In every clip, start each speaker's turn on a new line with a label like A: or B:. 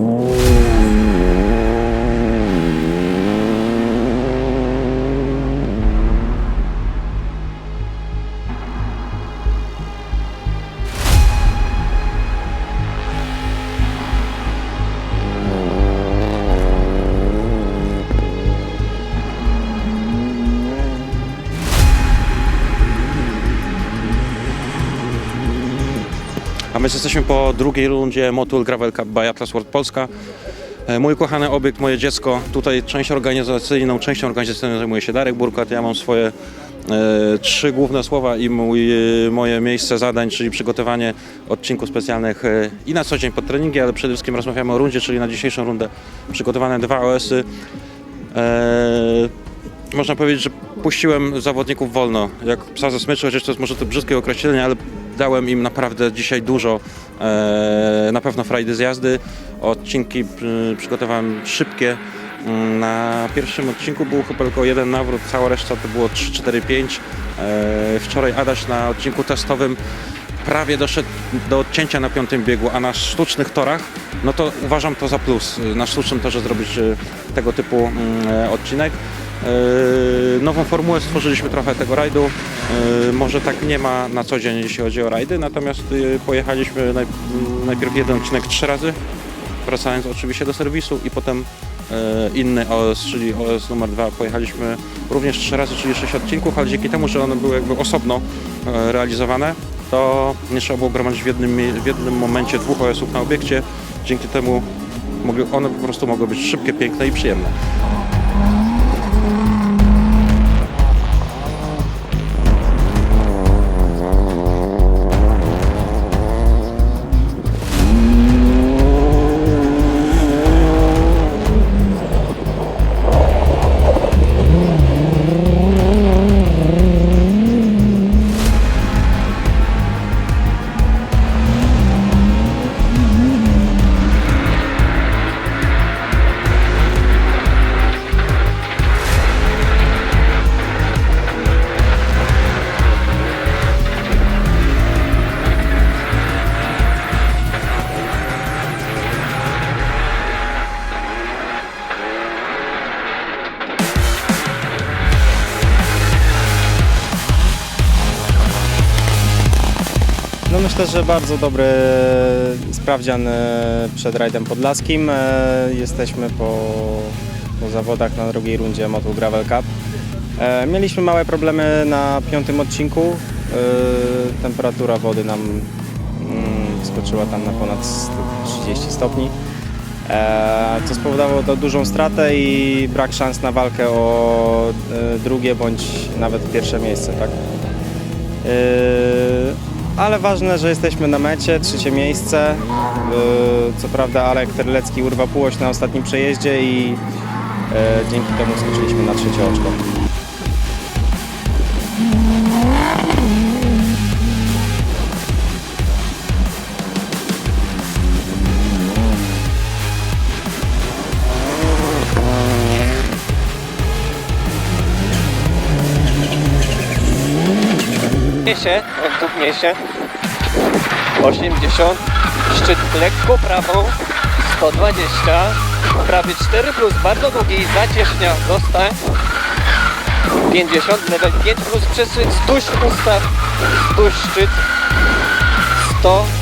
A: Ooh. My jesteśmy po drugiej rundzie Motul Gravel Cup by Atlas World Polska. E, Mój kochany obiekt, moje dziecko. Tutaj część organizacyjną, częścią organizacyjną zajmuje się Darek Burkat. Ja mam swoje e, trzy główne słowa i mój, e, moje miejsce zadań, czyli przygotowanie odcinków specjalnych e, i na co dzień pod treningi, ale przede wszystkim rozmawiamy o rundzie, czyli na dzisiejszą rundę przygotowane dwa OS-y. E, można powiedzieć, że puściłem zawodników wolno, jak psa ze smyczy, chociaż to jest może to brzydkie określenie, ale dałem im naprawdę dzisiaj dużo, e, na pewno frajdy z jazdy. Odcinki y, przygotowałem szybkie. Mm, Na pierwszym odcinku był chyba tylko jeden nawrót, cała reszta to było 3, 4, 5. E, Wczoraj Adaś na odcinku testowym prawie doszedł do odcięcia na piątym biegu, a na sztucznych torach, no to uważam to za plus. Na sztucznym torze zrobić y, tego typu mm, e, odcinek. E, Nową formułę stworzyliśmy trochę tego rajdu. E, Może tak nie ma na co dzień, jeśli chodzi o rajdy, natomiast y, pojechaliśmy najpierw jeden odcinek trzy razy, wracając oczywiście do serwisu i potem inny OS, czyli OS numer dwa pojechaliśmy również trzy razy, czyli sześć odcinków, ale dzięki temu, że one były jakby osobno realizowane, to nie trzeba było gromadzić w jednym, w jednym momencie dwóch OS-ów na obiekcie. Dzięki temu one po prostu mogły być szybkie, piękne i przyjemne.
B: Myślę, że bardzo dobry sprawdzian e, przed rajdem podlaskim. E, Jesteśmy po, po zawodach na drugiej rundzie Motul Gravel Cup. E, Mieliśmy małe problemy na piątym odcinku. Temperatura wody nam mm, skoczyła tam na ponad 30 stopni. Co spowodowało to dużą stratę i brak szans na walkę o drugie bądź nawet pierwsze miejsce. Tak? Ale ważne, że jesteśmy na mecie, trzecie miejsce. Yy, Co prawda Alek Terlecki urwał półoś na ostatnim przejeździe i yy, dzięki temu skoczyliśmy na trzecie oczko.
C: Niesie, o tu niesie. 80. Szczyt lekko prawą. 120. Prawy 4 plus bardzo długi zacieśnia zostań. 50. Level 5 plus przesyć. Stuś ustaw. Stuś szczyt. 100.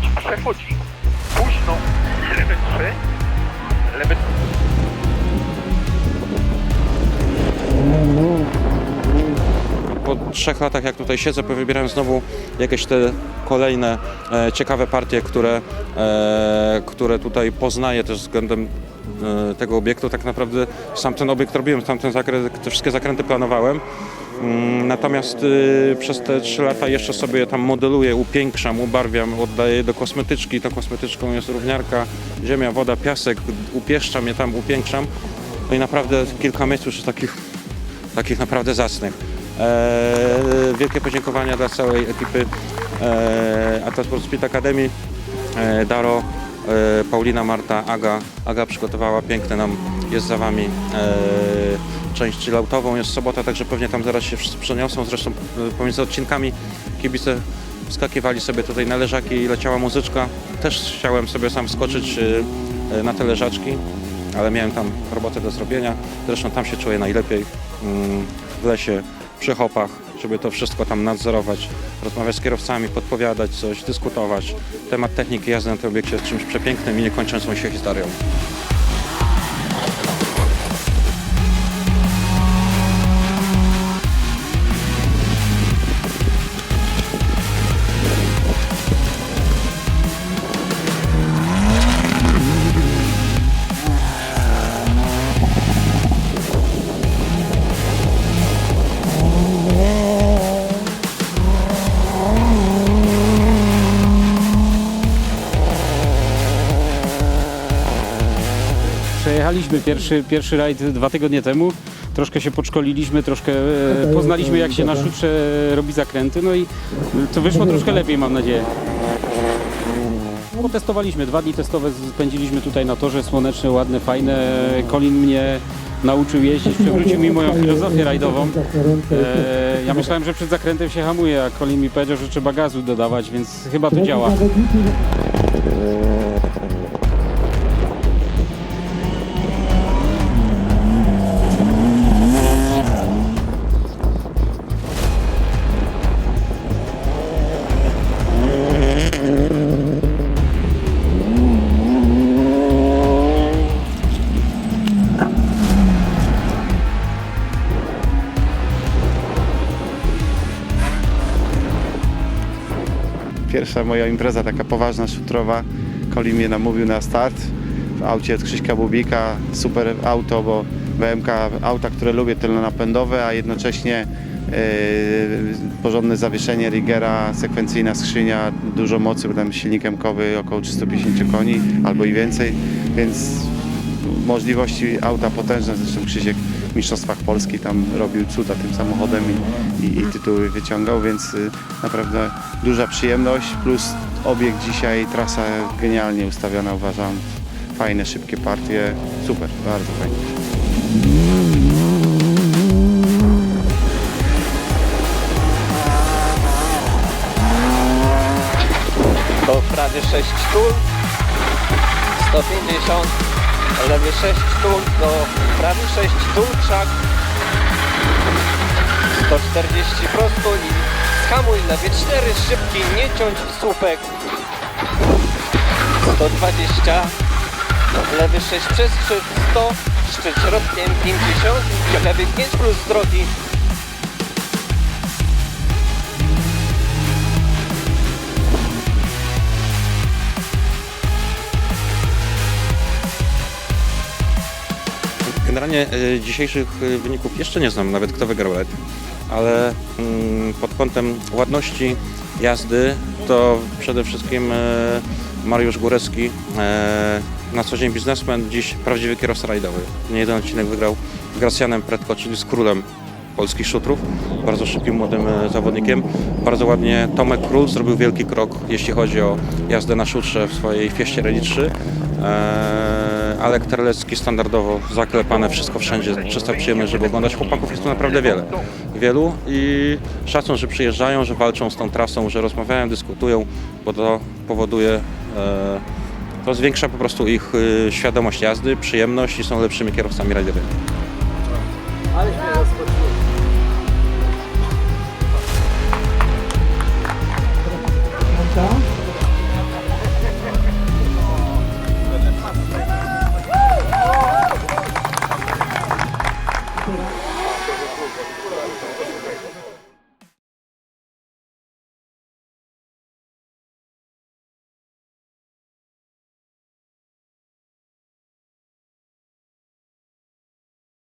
D: 5 przechodzi. Późno lewy 3. Lewy
A: po trzech latach, jak tutaj siedzę, wybierałem znowu jakieś te kolejne e, ciekawe partie, które, e, które tutaj poznaję też względem e, tego obiektu. Tak naprawdę sam ten obiekt robiłem, sam ten zakręt, te wszystkie zakręty planowałem. Mm, Natomiast y, przez te trzy lata jeszcze sobie tam modeluję, upiększam, ubarwiam, oddaję do kosmetyczki. Tą kosmetyczką jest równiarka, ziemia, woda, piasek. Upieszczam je tam, upiększam. No i naprawdę kilka jest takich, takich naprawdę zacnych. Eee, wielkie podziękowania dla całej ekipy eee, Atlas Sport Speed Academy. Eee, Daro, eee, Paulina, Marta, Aga. Aga przygotowała piękne nam, jest za wami eee, część chilloutową. Jest sobota, także pewnie tam zaraz się wszyscy przeniosą. Zresztą e, pomiędzy odcinkami kibice wskakiwali sobie tutaj na leżaki i leciała muzyczka. Też chciałem sobie sam wskoczyć e, e, na te leżaczki, ale miałem tam robotę do zrobienia. Zresztą tam się czuję najlepiej mm, w lesie, przy hopach, żeby to wszystko tam nadzorować, rozmawiać z kierowcami, podpowiadać coś, dyskutować. Temat techniki jazdy na tym obiekcie jest czymś przepięknym i niekończącą się historią.
E: Przejechaliśmy pierwszy, pierwszy rajd dwa tygodnie temu. Troszkę się podszkoliliśmy, troszkę e, poznaliśmy jak się na szutrze robi zakręty, no i to wyszło troszkę lepiej mam nadzieję. Potestowaliśmy, dwa dni testowe spędziliśmy tutaj na torze, słoneczne, ładne, fajne. Colin mnie nauczył jeździć, przywrócił mi moją filozofię rajdową. E, ja myślałem, że przed zakrętem się hamuje, a Colin mi powiedział, że trzeba gazu dodawać, więc chyba to działa.
F: Pierwsza moja impreza taka poważna, szutrowa. Koli mnie namówił na start w aucie od Krzyśka Bubika. Super auto, bo BMK auta, które lubię, tylnonapędowe, a jednocześnie yy, porządne zawieszenie Rigera, sekwencyjna skrzynia, dużo mocy, bo tam silnik MKowy około 350 koni albo i więcej, więc możliwości auta potężne, zresztą Krzysiek w Mistrzostwach Polski tam robił cuda tym samochodem i, i, i tytuły wyciągał, więc y, naprawdę duża przyjemność, plus obiekt dzisiaj, trasa genialnie ustawiona uważam, fajne, szybkie partie, super, bardzo fajnie.
C: To prawie 6 sztuk. 150. Lewy 6 sztuk do prawie 6 tulczak. 140 prosto i hamuj lewy 4 szybki, nie ciąć w słupek. 120. Lewy 6 przez szczyt 100. Szczyt środkiem 50. Lewy 5 plus drogi.
A: Generalnie e, dzisiejszych e, wyników jeszcze nie znam, nawet kto wygrał rajd, ale mm, pod kątem ładności jazdy to przede wszystkim e, Mariusz Górecki, na co dzień biznesmen, dziś prawdziwy kierowca rajdowy. Nie jeden odcinek wygrał z Gracjanem Pretko, czyli z królem polskich szutrów, bardzo szybkim młodym zawodnikiem. Bardzo ładnie Tomek Król zrobił wielki krok, jeśli chodzi o jazdę na szutrze w swojej Fieście Rally 3. Alek Terlecki standardowo zaklepane, wszystko wszędzie, czysta przyjemność, żeby oglądać. Chłopaków jest tu naprawdę wiele. Wielu i szacun, że przyjeżdżają, że walczą z tą trasą, że rozmawiają, dyskutują, bo to powoduje, e, to zwiększa po prostu ich e, świadomość jazdy, przyjemność i są lepszymi kierowcami rajdowymi.
C: Ale.